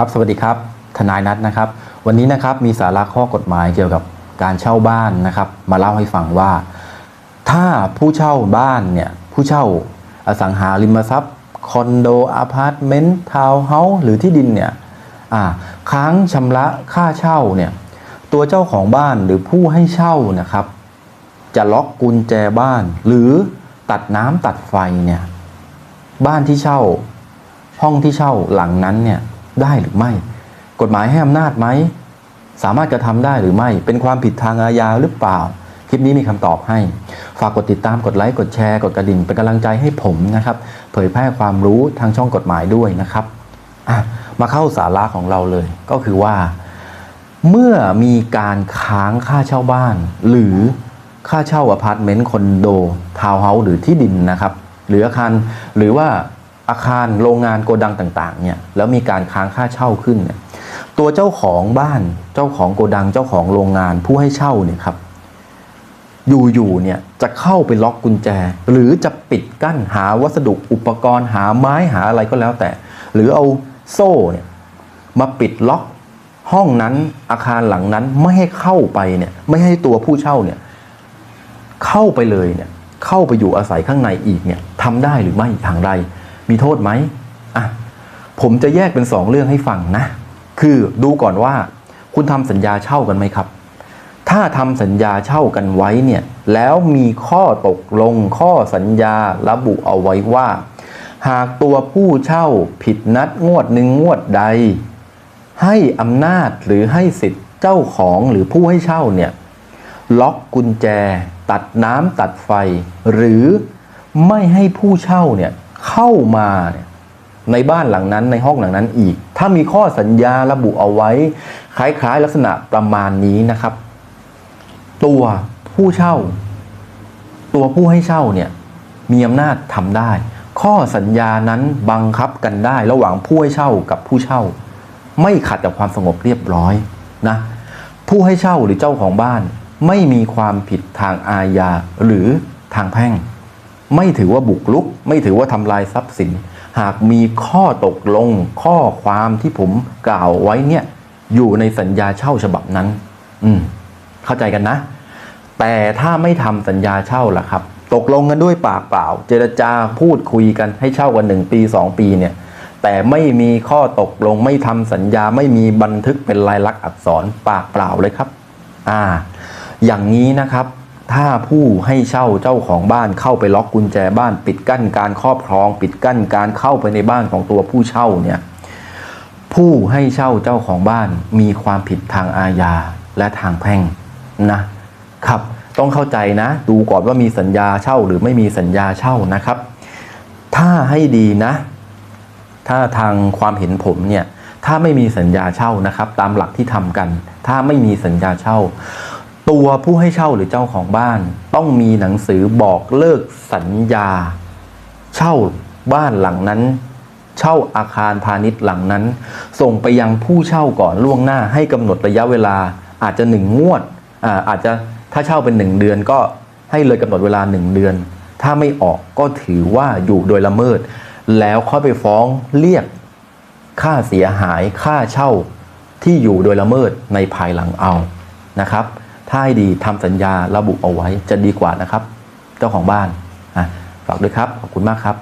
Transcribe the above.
ครับสวัสดีครับทนายนัทนะครับ วันนี้นะครับมีสาระข้อกฎหมายเกี่ยวกับการเช่าบ้านนะครับ มาเล่าให้ฟังว่า ถ้าผู้เช่าบ้านเนี่ยผู้เช่าอสังหาริมทรัพย์คอนโดอพาร์ตเมนต์ทาวน์เฮาส์หรือที่ดินเนี่ยค้างชำระค่าเช่าเนี่ยตัวเจ้าของบ้านหรือผู้ให้เช่านะครับ จะล็อกกุญแจบ้าน หรือตัดน้ำตัดไฟเนี่ยบ้านที่เช่า ห้องที่เช่าหลังนั้นเนี่ย ได้หรือไม่ กฎหมายให้อำนาจไหม สามารถกระทำได้หรือไม่ เป็นความผิดทางอาญาหรือเปล่า คลิปนี้มีคำตอบให้ ฝากกดติดตามกดไลค์กดแชร์กดกระดิ่งเป็นกำลังใจให้ผมนะครับ เผยแพร่ความรู้ทางช่องกฎหมายด้วยนะครับมาเข้าสาระของเราเลย ก็คือว่า เมื่อมีการค้างค่าเช่าบ้าน หรือค่าเช่าอพาร์ตเมนต์คอนโดทาวน์เฮาส์หรือที่ดินนะครับ หรืออาคารหรือว่า อาคารโรงงานโกดังต่างๆเนี่ยแล้วมีการค้างค่าเช่าขึ้นเนี่ยตัวเจ้าของบ้านเจ้าของโกดังเจ้าของโรงงานผู้ให้เช่าเนี่ยครับอยู่ๆเนี่ยจะเข้าไปล็อกกุญแจ หรือจะปิดกั้นหาวัสดุอุปกรณ์หาไม้หาอะไรก็แล้วแต่ หรือเอาโซ่เนี่ยมาปิดล็อกห้องนั้นอาคารหลังนั้นไม่ให้เข้าไปเนี่ยไม่ให้ตัวผู้เช่าเนี่ยเข้าไปเลยเนี่ยเข้าไปอยู่อาศัยข้างในอีกเนี่ยทำได้หรือไม่อย่างไร มีโทษไหมอะผมจะแยกเป็นสองเรื่องให้ฟังนะ คือดูก่อนว่าคุณทำสัญญาเช่ากันไหมครับ ถ้าทำสัญญาเช่ากันไว้เนี่ย แล้วมีข้อตกลงข้อสัญญาระบุเอาไว้ว่า หากตัวผู้เช่าผิดนัดงวดหนึ่งงวดใด ให้อำนาจหรือให้สิทธิ์เจ้าของหรือผู้ให้เช่าเนี่ยล็อกกุญแจ ตัดน้ำตัดไฟ หรือไม่ให้ผู้เช่าเนี่ย เข้ามาเนี่ยในบ้านหลังนั้นในห้องหลังนั้นอีก ถ้ามีข้อสัญญาระบุเอาไว้ คล้ายๆลักษณะประมาณนี้นะครับ ตัวผู้เช่า ตัวผู้ให้เช่าเนี่ยมีอำนาจทำได้ ข้อสัญญานั้นบังคับกันได้ระหว่างผู้ให้เช่ากับผู้เช่า ไม่ขัดกับความสงบเรียบร้อยนะผู้ให้เช่าหรือเจ้าของบ้าน ไม่มีความผิดทางอาญาหรือทางแพ่ง ไม่ถือว่าบุกรุก ไม่ถือว่าทำลายทรัพย์สิน หากมีข้อตกลงข้อความที่ผมกล่าวไว้เนี่ย อยู่ในสัญญาเช่าฉบับนั้น อืม เข้าใจกันนะ แต่ถ้าไม่ทำสัญญาเช่าล่ะครับ ตกลงกันด้วยปากเปล่า เจรจาพูดคุยกันให้เช่ากันหนึ่งปีสองปีเนี่ย แต่ไม่มีข้อตกลงไม่ทำสัญญาไม่มีบันทึกเป็นลายลักษณ์อักษรปากเปล่าเลยครับ อ่า อย่างนี้นะครับ ถ้าผู้ให้เช่าเจ้าของบ้านเข้าไปล็อกกุญแจบ้าน ปิดกั้นการครอบครอง ปิดกั้นการเข้าไปในบ้านของตัวผู้เช่าเนี่ยผู้ให้เช่าเจ้าของบ้านมีความผิดทางอาญาและทางแพ่งนะครับ ต้องเข้าใจนะ ดูก่อนว่ามีสัญญาเช่าหรือไม่มีสัญญาเช่านะครับ ถ้าให้ดีนะ ถ้าทางความเห็นผมเนี่ยถ้าไม่มีสัญญาเช่านะครับ ตามหลักที่ทำกัน ถ้าไม่มีสัญญาเช่า ตัวผู้ให้เช่าหรือเจ้าของบ้าน ต้องมีหนังสือบอกเลิกสัญญา เช่าบ้านหลังนั้น เช่าอาคารพาณิชย์หลังนั้น ส่งไปยังผู้เช่าก่อนล่วงหน้าให้กำหนดระยะเวลาอาจจะหนึ่งงวดอาอาจจะถ้าเช่าเป็นหนึ่งเดือนก็ให้เลยกำหนดเวลาหนึ่งเดือน ถ้าไม่ออกก็ถือว่าอยู่โดยละเมิด แล้วค่อยไปฟ้องเรียกค่าเสียหายค่าเช่าที่อยู่โดยละเมิดในภายหลังเอานะครับ ถ้าให้ดีทำสัญญาระบุเอาไว้จะดีกว่านะครับ เจ้าของบ้านฝากด้วยครับ ขอบคุณมากครับ